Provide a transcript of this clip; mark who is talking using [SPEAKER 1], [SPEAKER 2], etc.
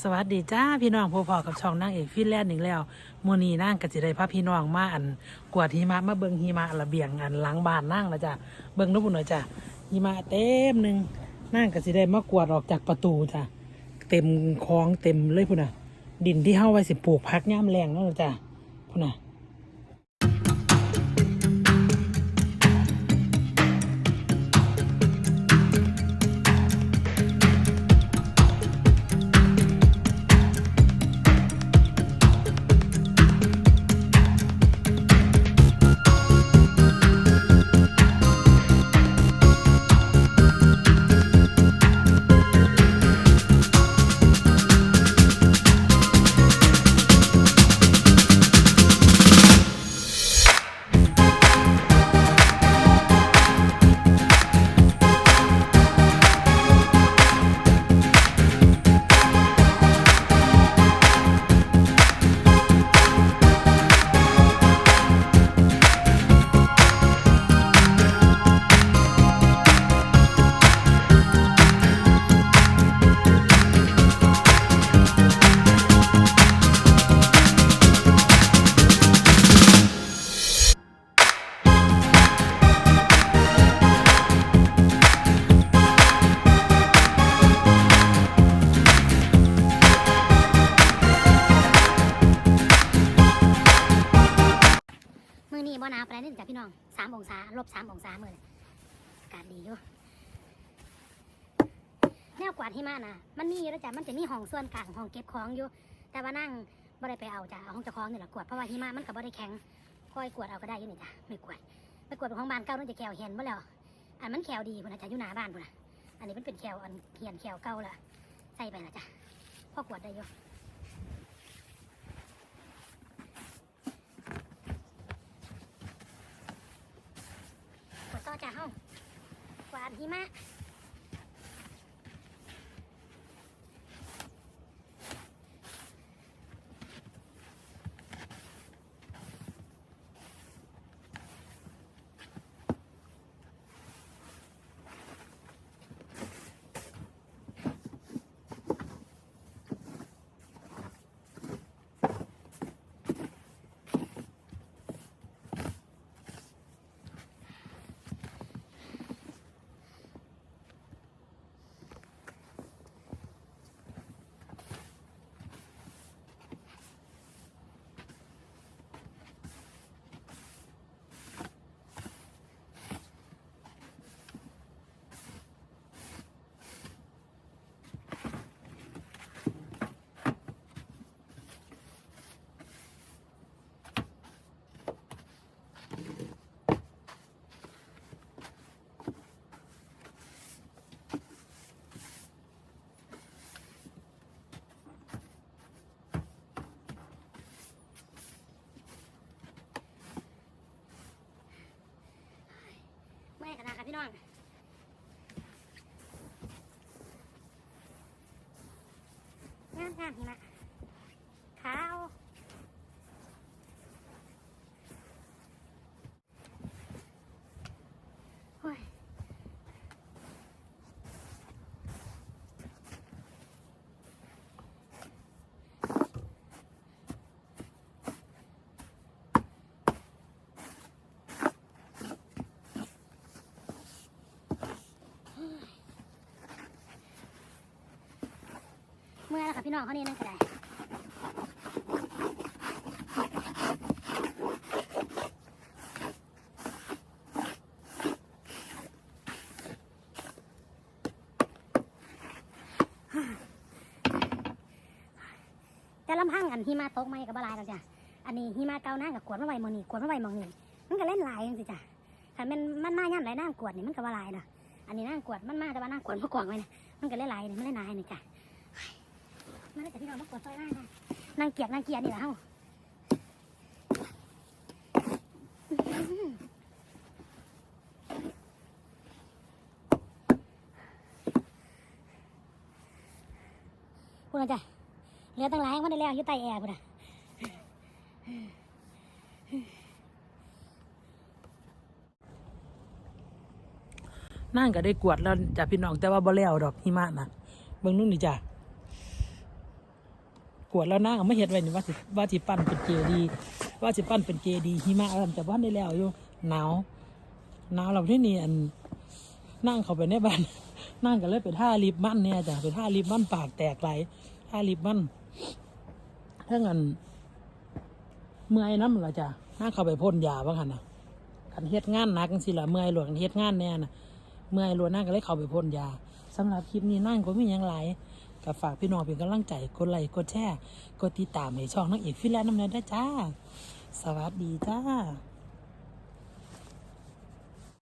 [SPEAKER 1] สวัสดีจ้าพี่น้องพอพอกับช่องนางเอกฟินแลนด์อีกแล้วมือนีนั่งกับจิได้พาพี่น้องมาอันกวาดหิมะมาเบิงหิมะระเบียงอันหลังบ้านนางนะจ้ะเบิงดูพุ่นหน่อยจ้ะหิมะเต็มหนึ่งนั่งกับจิได้มากวาดออกจากประตูจ้ะเต็มคลองเต็มเลยพุ่นน่ะ ดินที่เฮาไว้สิปลูกพักย่ามแรงนั่นละจ้ะพุ่นน่ะ
[SPEAKER 2] บ่หนาวปานนี้จ้ะพี่น้องสามองศาลบสามองศามือนี้อากาศดีอยู่แนวกวาดหิมะน่ะมันมีอยู่แล้วจ้ะมันจะมีห้องส่วนกลางห้องเก็บของอยู่ แต่ว่านั่งบ่ได้ไปเอาจ้ะเอาห้องเจ้าของนี่แหละกวาดเพราะว่าหิมะมันก็บ่ได้แข็งค่อยกวาดเอาก็ได้อยู่นี่จ้ะไม่กวาดไปกวาดของบ้านเก่านั่นจะแขวเห็นบ่แล้วอันมันแขวดีพุ่นนะจ้ะอยู่หน้าบ้านพุ่นนะอันนี้มันเป็นแขวอันเหียนแขวเก่าละใส่ไปละจ้ะพอกวาดได้อยู่ กวาดต่อจากห้องกวาด หิมะาง เมื่อแล้วค่ะพี่น้องเขานี่นั่นก็ได้แต่ลำพังอันหิมะตกไหมกับบลายแล้วจ้ะ อันนี้หิมะเก่านั่งกับกวดมาไวมองนี่กวดมาไวมองนี่มันก็เล่นลายจังสิจ้ะถ้ามันมันมาย่ำไรนั่งกวดนี่มันก็บ่หลายเนาะอันนี้นั่งกวดมันมาแต่ว่านั่งกวดพวกกวางไว้นะมันก็เล่นลายนี่มันเล่นลายนี่จ้ะ มาเลยจ้ะพี่น้องมากดซอยล่างค่ะนางเกียกนางเกียร์นี่แหละเฮาพูดนะจ้ะเหลือตั้งหลายวันได้แล้วอยู่ใต้แอร์พูดนะ
[SPEAKER 1] นางก็ได้กวดแล้วจ้ะพี่น้องแต่ว่าบ่แล้วดอกหิมะน่ะเบิ่งนู่นนี่จ้ะ กวดแล้วนางเอามาเฮ็ดไว้นี่ว่าสิว่าสิปั้นเป็นเจดีว่าสิปั้นเป็นเจดีหิมะแล้วแต่บ้านได้แล้วอยู่หนาวหนาวเราที่นี่อันนั่งเข้าไปในบ้านนั่งก็เลยไปท่าลิบมันเนี่ยจ้ะไปท่าลิบมันปากแตกไหลท่าลิบมันถ้างั้นเมื่อยน้ำละจ้ะนั่งเข้าไปพ่นยาบ้างหันนะคันเฮ็ดงานนักจังสิละเมื่อยหลวงเฮ็ดงานแน่น่ะเมื่อยหลวงนั่งก็เลยเข้าไปพ่นยาสำหรับคลิปนี้นั่งก็ไม่ยังหล ก็ฝากพี่น้องเป็นกำลังใจกดไลค์กดแชร์กดติดตามให้ช่องนักเอกฟิลแลนด์น้ำเนินได้จ้า สวัสดีจ้า